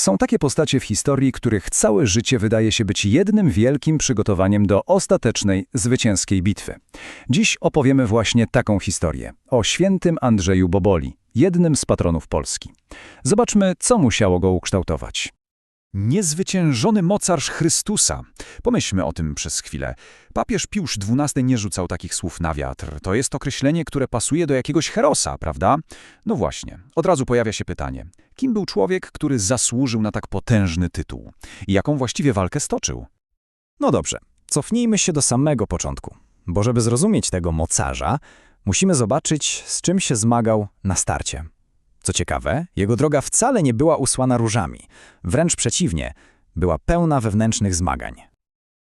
Są takie postacie w historii, których całe życie wydaje się być jednym wielkim przygotowaniem do ostatecznej, zwycięskiej bitwy. Dziś opowiemy właśnie taką historię o świętym Andrzeju Boboli, jednym z patronów Polski. Zobaczmy, co musiało go ukształtować. Niezwyciężony mocarz Chrystusa. Pomyślmy o tym przez chwilę. Papież Piusz XII nie rzucał takich słów na wiatr. To jest określenie, które pasuje do jakiegoś herosa, prawda? No właśnie, od razu pojawia się pytanie. Kim był człowiek, który zasłużył na tak potężny tytuł? I jaką właściwie walkę stoczył? No dobrze, cofnijmy się do samego początku, bo żeby zrozumieć tego mocarza, musimy zobaczyć, z czym się zmagał na starcie. Co ciekawe, jego droga wcale nie była usłana różami. Wręcz przeciwnie, była pełna wewnętrznych zmagań.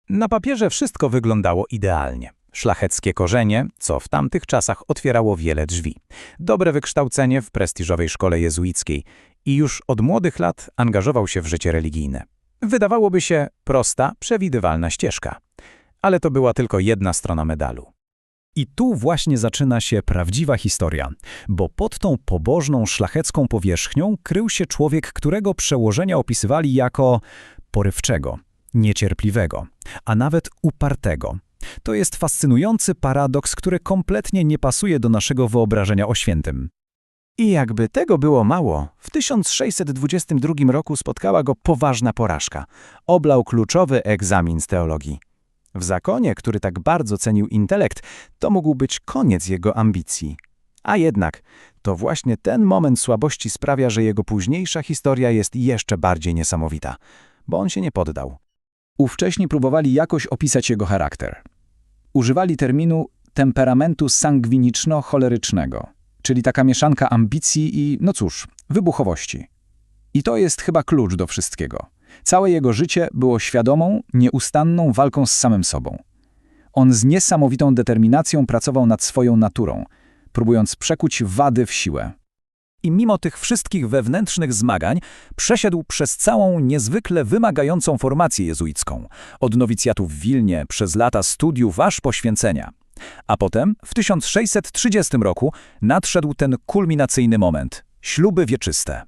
Na papierze wszystko wyglądało idealnie. Szlacheckie korzenie, co w tamtych czasach otwierało wiele drzwi. Dobre wykształcenie w prestiżowej szkole jezuickiej i już od młodych lat angażował się w życie religijne. Wydawałoby się prosta, przewidywalna ścieżka. Ale to była tylko jedna strona medalu. I tu właśnie zaczyna się prawdziwa historia, bo pod tą pobożną, szlachecką powierzchnią krył się człowiek, którego przełożenia opisywali jako porywczego, niecierpliwego, a nawet upartego. To jest fascynujący paradoks, który kompletnie nie pasuje do naszego wyobrażenia o świętym. I jakby tego było mało, w 1622 roku spotkała go poważna porażka. Oblał kluczowy egzamin z teologii. W zakonie, który tak bardzo cenił intelekt, to mógł być koniec jego ambicji. A jednak, to właśnie ten moment słabości sprawia, że jego późniejsza historia jest jeszcze bardziej niesamowita, bo on się nie poddał. Ówcześni próbowali jakoś opisać jego charakter. Używali terminu temperamentu sangwiniczno-cholerycznego, czyli taka mieszanka ambicji i, no cóż, wybuchowości. I to jest chyba klucz do wszystkiego. Całe jego życie było świadomą, nieustanną walką z samym sobą. On z niesamowitą determinacją pracował nad swoją naturą, próbując przekuć wady w siłę. I mimo tych wszystkich wewnętrznych zmagań przeszedł przez całą niezwykle wymagającą formację jezuicką, od nowicjatu w Wilnie, przez lata studiów aż poświęcenia. A potem, w 1630 roku, nadszedł ten kulminacyjny moment – śluby wieczyste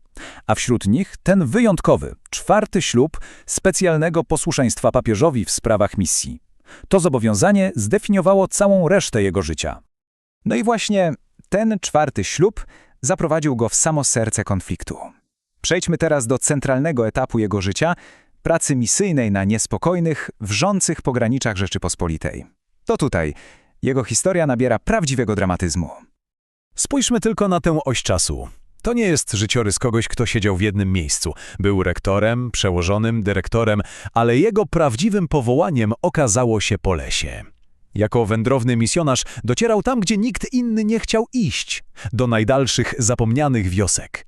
a wśród nich ten wyjątkowy, czwarty ślub specjalnego posłuszeństwa papieżowi w sprawach misji. To zobowiązanie zdefiniowało całą resztę jego życia. No i właśnie ten czwarty ślub zaprowadził go w samo serce konfliktu. Przejdźmy teraz do centralnego etapu jego życia, pracy misyjnej na niespokojnych, wrzących pograniczach Rzeczypospolitej. To tutaj jego historia nabiera prawdziwego dramatyzmu. Spójrzmy tylko na tę oś czasu. To nie jest życiorys kogoś, kto siedział w jednym miejscu. Był rektorem, przełożonym, dyrektorem, ale jego prawdziwym powołaniem okazało się po lesie. Jako wędrowny misjonarz docierał tam, gdzie nikt inny nie chciał iść, do najdalszych zapomnianych wiosek.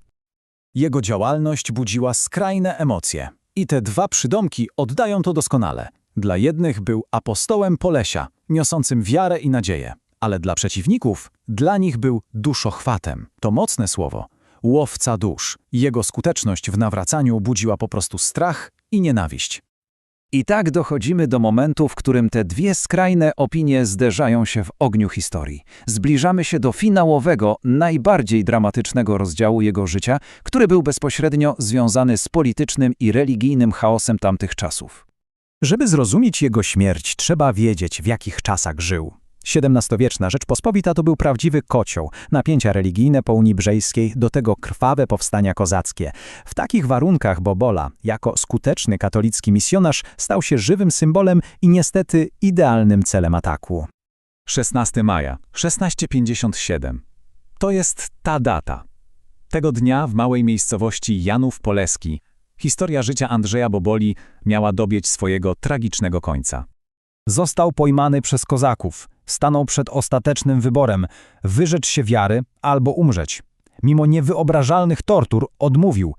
Jego działalność budziła skrajne emocje. I te dwa przydomki oddają to doskonale. Dla jednych był apostołem Polesia, niosącym wiarę i nadzieję, ale dla przeciwników, dla nich był duszochwatem. To mocne słowo, łowca dusz. Jego skuteczność w nawracaniu budziła po prostu strach i nienawiść. I tak dochodzimy do momentu, w którym te dwie skrajne opinie zderzają się w ogniu historii. Zbliżamy się do finałowego, najbardziej dramatycznego rozdziału jego życia, który był bezpośrednio związany z politycznym i religijnym chaosem tamtych czasów. Żeby zrozumieć jego śmierć, trzeba wiedzieć, w jakich czasach żył. XVII-wieczna Rzeczpospolita to był prawdziwy kocioł, napięcia religijne po Unii Brzejskiej, do tego krwawe powstania kozackie. W takich warunkach Bobola, jako skuteczny katolicki misjonarz, stał się żywym symbolem i niestety idealnym celem ataku. 16 maja 1657. To jest ta data. Tego dnia w małej miejscowości Janów Poleski historia życia Andrzeja Boboli miała dobieć swojego tragicznego końca. Został pojmany przez kozaków, stanął przed ostatecznym wyborem wyrzec się wiary albo umrzeć. Mimo niewyobrażalnych tortur odmówił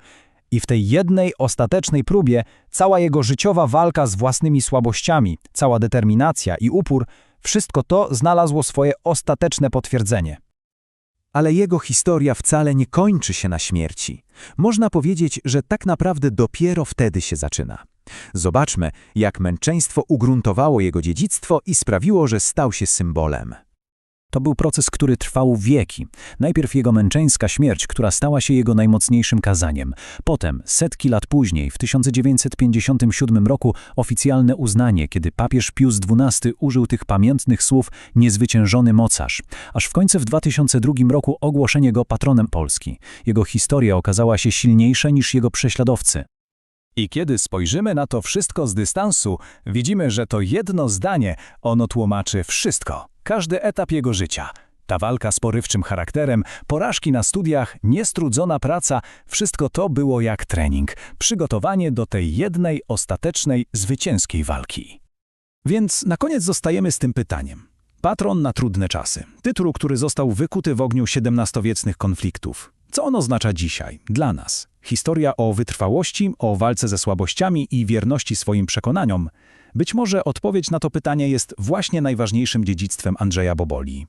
i w tej jednej ostatecznej próbie cała jego życiowa walka z własnymi słabościami, cała determinacja i upór, wszystko to znalazło swoje ostateczne potwierdzenie. Ale jego historia wcale nie kończy się na śmierci. Można powiedzieć, że tak naprawdę dopiero wtedy się zaczyna. Zobaczmy, jak męczeństwo ugruntowało jego dziedzictwo i sprawiło, że stał się symbolem. To był proces, który trwał wieki. Najpierw jego męczeńska śmierć, która stała się jego najmocniejszym kazaniem. Potem, setki lat później, w 1957 roku, oficjalne uznanie, kiedy papież Pius XII użył tych pamiętnych słów niezwyciężony mocarz. Aż w końcu w 2002 roku ogłoszenie go patronem Polski. Jego historia okazała się silniejsza niż jego prześladowcy. I kiedy spojrzymy na to wszystko z dystansu, widzimy, że to jedno zdanie, ono tłumaczy wszystko. Każdy etap jego życia. Ta walka z porywczym charakterem, porażki na studiach, niestrudzona praca, wszystko to było jak trening, przygotowanie do tej jednej, ostatecznej, zwycięskiej walki. Więc na koniec zostajemy z tym pytaniem. Patron na trudne czasy. Tytuł, który został wykuty w ogniu XVII-wiecznych konfliktów. Co on oznacza dzisiaj, dla nas? Historia o wytrwałości, o walce ze słabościami i wierności swoim przekonaniom. Być może odpowiedź na to pytanie jest właśnie najważniejszym dziedzictwem Andrzeja Boboli.